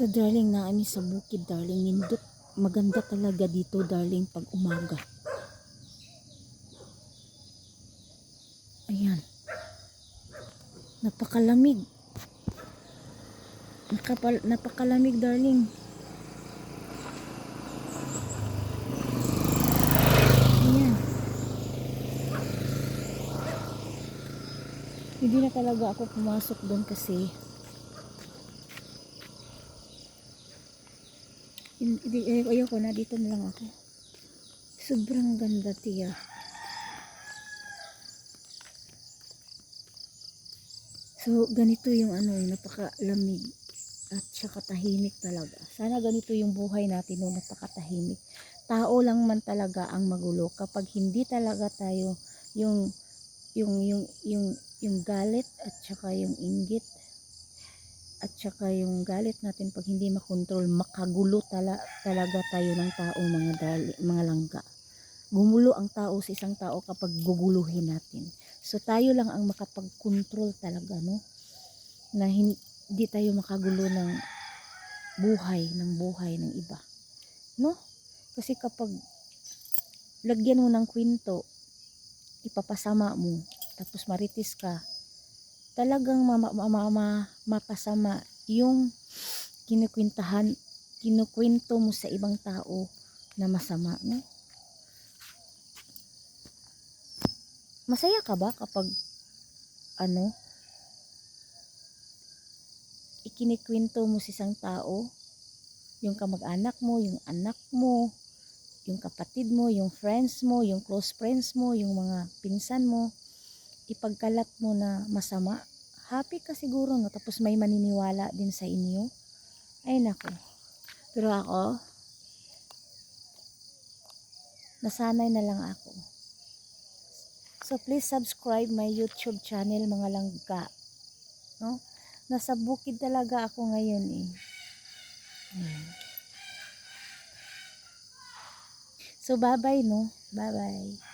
So darling, na kami sa bukid darling. Nindot, maganda talaga dito darling pag umaga. Ayan. Napakalamig. Nakapal, napakalamig darling. Hindi na talaga ako pumasok doon kasi Hindi, ay- ayoko na, dito na lang ako. Sobrang ganda, tiya. So, ganito yung ano, napakalamig at saka tahimik talaga. Sana ganito yung buhay natin, no, napakatahimik. Tao lang man talaga ang magulo kapag hindi talaga tayo yung yung yung yung yung galit at saka yung inggit at saka yung galit natin pag hindi makontrol, makagulo tala, talaga tayo ng taong mga, dali, mga langga. Gumulo ang tao sa isang tao kapag guguluhin natin. So tayo lang ang makapag-control talaga, no? Na hindi tayo makagulo ng buhay, ng buhay ng iba. No? Kasi kapag lagyan mo ng kwento, ipapasama mo, tapos maritis ka, talagang mama, mama, mama, mapasama yung kinukwentahan, kinukwento mo sa ibang tao na masama, no? Masaya ka ba kapag ano ikinikwento mo sa isang tao yung kamag-anak mo, yung anak mo, yung kapatid mo, yung friends mo, yung close friends mo, yung mga pinsan mo, ipagkalat mo na masama, happy ka siguro, no? Tapos may maniniwala din sa inyo. Ay, nako. Pero ako, nasanay na lang ako. So, please subscribe my YouTube channel, mga langga. No? Nasa bukid talaga ako ngayon, eh. Ayan. So, bye-bye, no? Bye-bye.